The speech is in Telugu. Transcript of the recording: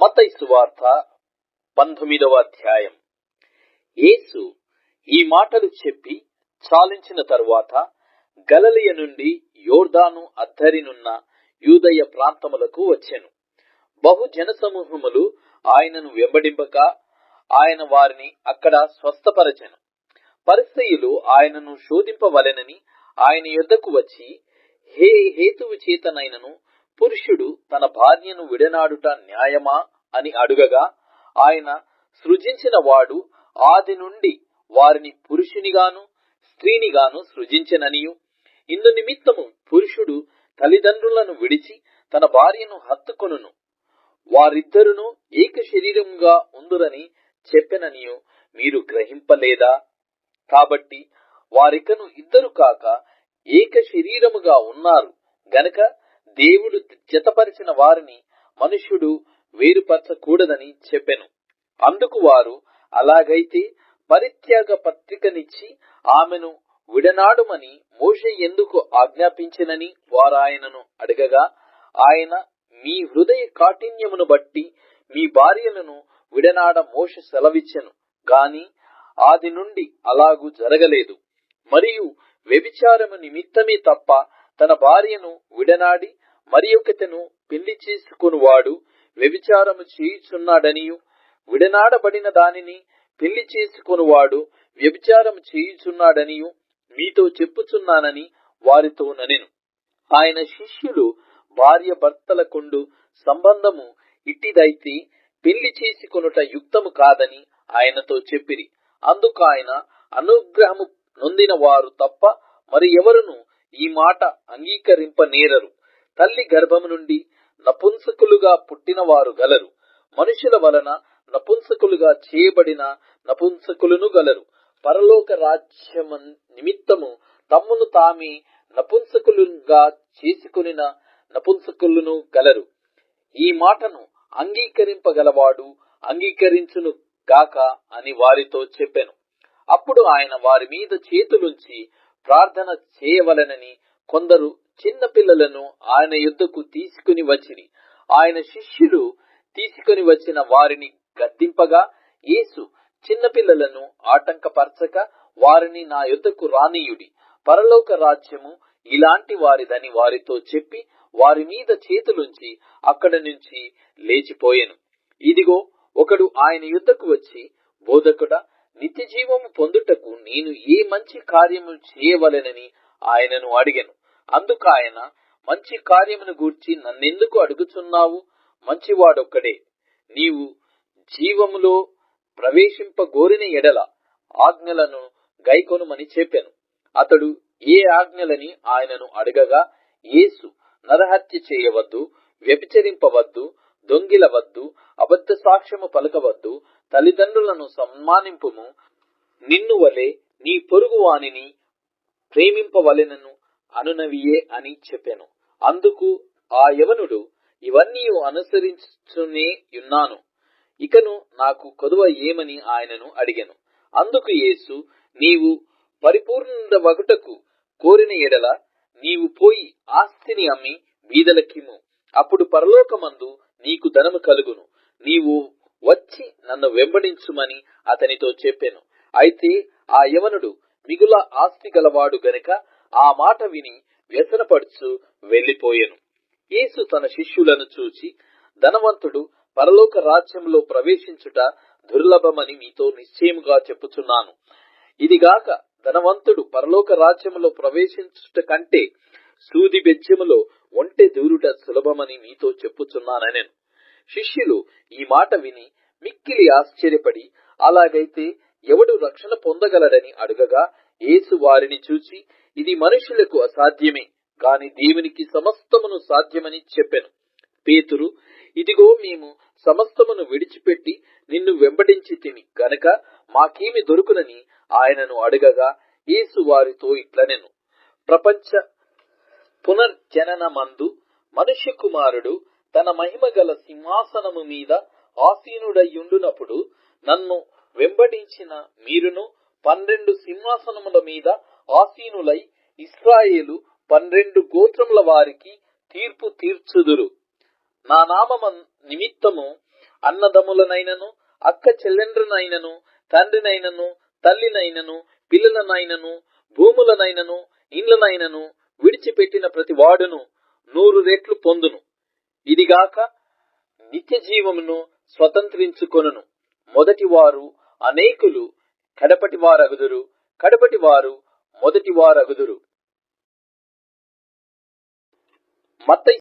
మతై సువార్త పంతొమ్మిదవ అధ్యాయం. యేసు ఈ మాటలు చెప్పి చాలించిన తరువాత గలలియ నుండి యోర్దాను అద్దరినున్న యూదయ ప్రాంతములకు వచ్చెను. బహు జనసమూహములు ఆయనను వెంబడింపక ఆయన వారిని అక్కడ స్వస్థపరచెను. పరిస్థితులు ఆయనను శోధింపవలెనని ఆయన యొద్దకు వచ్చి హే హేతువు చేతనైనను పురుషుడు తన భార్యను విడనాడుట న్యాయమా అని అడుగగా ఆయన సృజించిన వాడు ఆది నుండి వారిని పురుషునిగాను స్త్రీనిగాను సృజించననియు. ఇందు నిమిత్తము పురుషుడు తల్లిదండ్రులను విడిచి తన భార్యను హత్తుకొనును. వారిద్దరును ఏక శరీరముగా ఉందురని చెప్పెననియు. మీరు గ్రహింపలేదా? కాబట్టి వారికను ఇద్దరు కాక ఏక శరీరముగా ఉన్నారు. గనక దేవుడు జతపరిచిన వారిని మనుష్యుడు వేరుపరచకూడదని చెప్పెను. అందుకు వారు అలాగైతే పరిత్యాగ పత్రికనిచ్చి ఆమెను విడనాడుమని మోషే ఎందుకు ఆజ్ఞాపించినని వారాయనను అడగగా ఆయన మీ హృదయ కాఠిన్యమును బట్టి మీ భార్యలను విడనాడ మోష సెలవిచ్చెను గాని ఆది నుండి అలాగూ జరగలేదు. మరియు వ్యభిచారము నిమిత్తమే తప్ప తన భార్యను విడనాడి మరి ఒకతను పెళ్ళి చేసుకునివాడు వ్యభిచారము చేయుచున్నాడనియు విడనాడబడిన దానిని పెళ్ళి చేసుకునివాడు వ్యభిచారము చేయుచున్నాడనియు మీతో చెప్పుచున్నానని వారితో ననెను. ఆయన శిష్యులు భార్య భర్తలకుండు సంబంధము ఇట్టిదైతే పెళ్ళి చేసుకొనుట యుక్తము కాదని ఆయనతో చెప్పిరి. అందుకు ఆయన అనుగ్రహము నొందిన వారు తప్ప మరి ఎవరును ఈ మాట అంగీకరింపనేరరు. తల్లి గర్భము నుండి నపుంసకులుగా పుట్టిన వారు గలరు. మనుషుల వలన నపుంసకులుగా చేయబడిన నపుంసకులను గలరు. పరలోక రాజ్యం నిమిత్తము తమ్మును తామే నపుంసకులుగా చేసుకునిన నపుంసకులను గలరు. ఈ మాటను అంగీకరింపగలవాడు అంగీకరించును గాక అని వారితో చెప్పెను. అప్పుడు ఆయన వారి మీద చేతులుంచి ప్రార్థన చేయవలెనని కొందరు చిన్న పిల్లలను ఆయన యుద్ధకు తీసుకుని వచ్చిరి. ఆయన శిష్యులు తీసుకుని వచ్చిన వారిని గద్దింపగా యేసు చిన్నపిల్లలను ఆటంకపరచక వారిని నా యుద్ధకు రానీయుడి. పరలోక రాజ్యము ఇలాంటి వారిదని వారితో చెప్పి వారి మీద చేతులుంచి అక్కడ నుంచి లేచిపోయాను. ఇదిగో ఒకడు ఆయన యుద్ధకు వచ్చి బోధకుడ నిత్య జీవము పొందుటకు నేను ఏ మంచి కార్యము చేయవలెనని ఆయనను అడిగాను. అందుకు ఆయన మంచి కార్యమును గూర్చి నన్నెందుకు అడుగుచున్నావు? మంచివాడొక్కడే. నీవు జీవములో ప్రవేశింపగోరిన ఎడల ఆజ్ఞలను గైకొనుమని చెప్పాను. అతడు ఏ ఆజ్ఞలని ఆయనను అడగగా యేసు నరహత్య చేయవద్దు వ్యభిచరింపవద్దు దొంగిలవద్దు అబద్ధ సాక్ష్యము పలకవద్దు తల్లిదండ్రులను సన్మానింపుము. నిన్ను వలె నీ పొరుగు వానిని ప్రేమింపవలెనను అనునవియే అని చెప్పాను. అందుకు ఆ యవనుడు ఇవన్నీ అనుసరించునే ఉన్నాను ఇకను నాకు కొదువ ఏమని ఆయనను అడిగాను. అందుకు యేసు నీవు పరిపూర్ణ వగుటకు కోరిన ఎడల నీవు పోయి ఆస్తిని అమ్మి బీదలకిమ్ము. అప్పుడు పరలోకమందు నీకు ధనము కలుగును. నీవు వచ్చి నన్ను వెంబడించుమని అతనితో చెప్పాను. అయితే ఆ యవనుడు మిగుల ఆస్తి గలవాడు గనుక ఆ మాట విని వ్యసనపడుచు వెళ్ళిపోయెను. యేసు తన శిష్యులను చూచి ధనవంతుడు పరలోక రాజ్యంలో ప్రవేశించుట దుర్లభమని మీతో నిశ్చయముగా చెప్పుచున్నాను. ఇదిగాక ధనవంతుడు పరలోక రాజ్యములో ప్రవేశించుట కంటే సూది బెజ్యములో ఒంటె దూరుట సులభమని మీతో చెప్పుచున్నానెను శిష్యులు ఈ మాట విని మిక్కిలి ఆశ్చర్యపడి అలాగైతే ఎవడు రక్షణ పొందగలడని అడుగగా యేసు వారిని చూచి ఇది మనుషులకు అసాధ్యమే కాని దేవునికి సమస్తమును సాధ్యమని చెప్పెను. పేతురు ఇదిగో మేము సమస్తమును విడిచిపెట్టి నిన్ను వెంబడించి తిని గనక మాకేమి దొరుకునని ఆయనను అడగగా యేసు వారితో ఇట్లనెను. ప్రపంచ పునర్జనన మందు మనుష్య కుమారుడు తన మహిమ గల సింహాసనము మీద ఆసీనుడయ్యుండునప్పుడు నన్ను వెంబడించిన మీరును పన్నెండు సింహాసనముల మీద ఆసీనులై ఇస్రాయేలు పన్నెండు గోత్రముల వారికి తీర్పు తీర్చుదురు. నా నామమ నిమిత్తము అన్నదమ్ములనైనను అక్క చెల్లెండ్రనైనను తండ్రినైనను తల్లినైనను పిల్లలనైనను భూములనైనను ఇండ్లనైనను విడిచిపెట్టిన ప్రతి వాడును నూరు రెట్లు పొందును. ఇదిగాక నిత్య జీవమును స్వతంత్రించుకొనును. మొదటి వారు అనేకులు కడపటి వారగుదురు కడపటి వారు మొదటి వారగుదురు మత్తయి